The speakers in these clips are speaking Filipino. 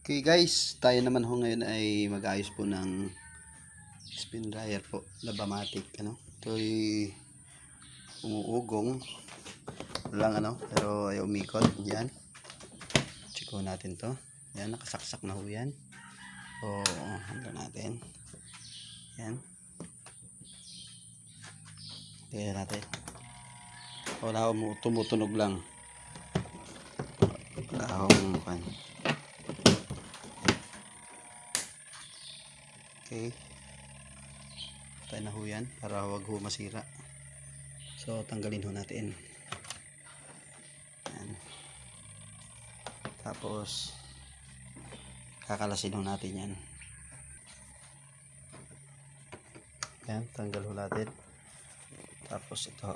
Okay guys, tayo naman ho ngayon ay mag-ayos po ng spin dryer po, Labamatic ano. Ito'y umuugong lang ano, pero ay umikot yan. Check natin to. Yan, nakasaksak na ho yan. O, hanggang natin. Yan. Tingnan natin. Wala tumutunog lang. Wala akong pan. Okay. Tayo na ho yan para wag ho masira. So, tanggalin ho natin. Yan. Tapos, kakalasin ho natin yan. Yan, tanggal ho natin. Tapos ito.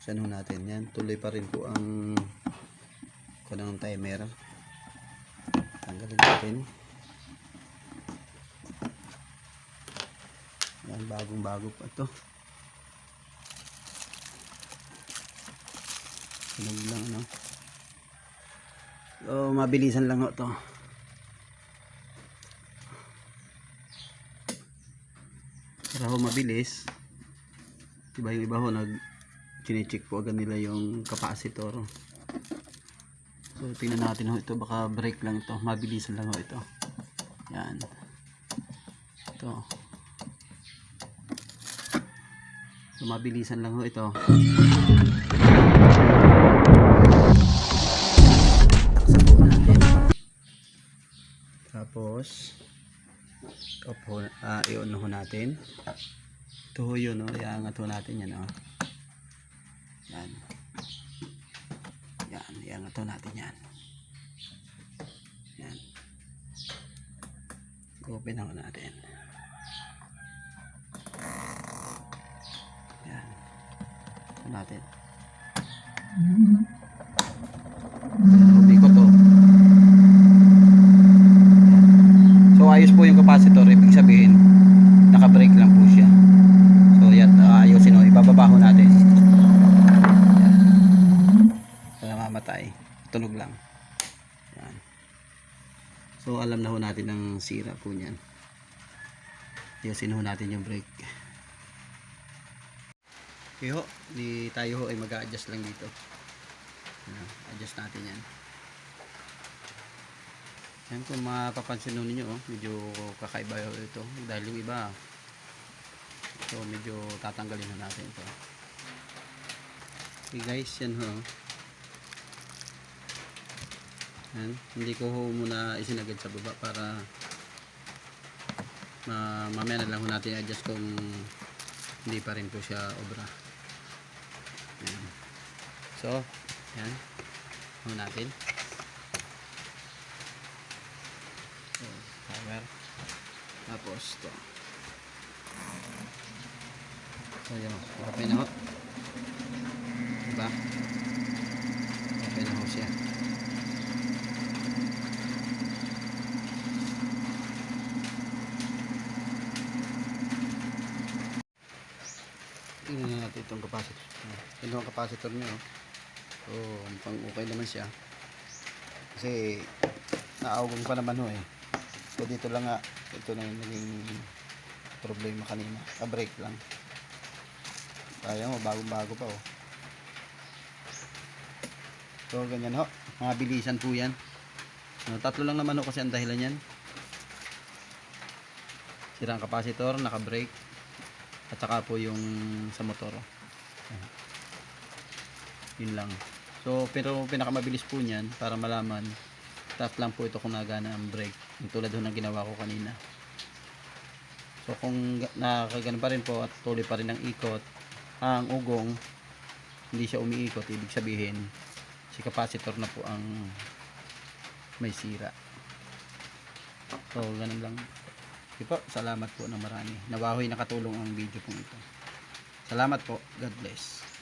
Buksan ho natin yan. Tuloy pa rin po ang kanang timer. Tanggalin natin. Yan, bagong bago pa to. Sunog lang, ano. So, mabilisan lang ho to. Para ho mabilis. Diba yung iba ho, nag chinecheck po agad nila yung capacitor. So, tingnan natin ho ito. Baka break lang ito. Mabilisan lang ho ito. Yan. Ito. So, mabilisan lang ho ito. Tapos, off ho, ah, i-on ho natin. Ito ho yun, no? iangat ho natin yan. Oh. Yan. Yan, iangat ho natin yan. Yan. Open ho natin. Yan. Ito natin. Umikot to. So ayos po yung capacitor, ibig sabihin naka-brake lang po siya. So yan, ayusin o, ibababa ho natin. Yan. Kaya mamatay. Tunog lang. Yan. So alam na ho natin ang sira po niyan. Ayusin ho natin yung brake. Okay ho, di tayo ho ay mag-a-adjust lang dito. Yan, adjust natin yan. Yan kung mapapansin ninyo, oh, medyo kakaiba ito. Dahil yung iba, so medyo tatanggalin na natin ito. Okay guys, yan ho. Yan, hindi ko ho muna isinagad sa baba para ma mamaya na lang ho natin adjust kung hindi pa rin po siya obra. So, yan. Ho natin. So, power. Tapos, to. So, yun. Okay na ho. Diba? Okay na ho siya. Tingnan natin itong capacitor. Ito ang capacitor niya. Oh. So, mukhang okay naman siya. Kasi, naawagong pa naman ho eh. So, dito lang nga, ito na yung naging problema kanina. Ka-break lang. Kaya mo, bagong-bago pa oh. So, ganyan ho. Mga bilisan po yan. No, tatlo lang naman ho kasi ang dahilan yan. Sirang capacitor, naka-break. At saka po yung sa motor. Ayan. Yun lang. So, pero pinakamabilis po niyan para malaman tap lang po ito kung nagana ang brake. Yung tulad ng ginawa ko kanina. So, kung ga- nakakagano pa rin po at tuloy pa rin ang ikot, ang ugong, hindi siya umiikot, ibig sabihin, si capacitor na po ang may sira. So, ganun lang. Okay po, salamat po ng marami. Nawahoy nakatulong ang video pong ito. Salamat po. God bless.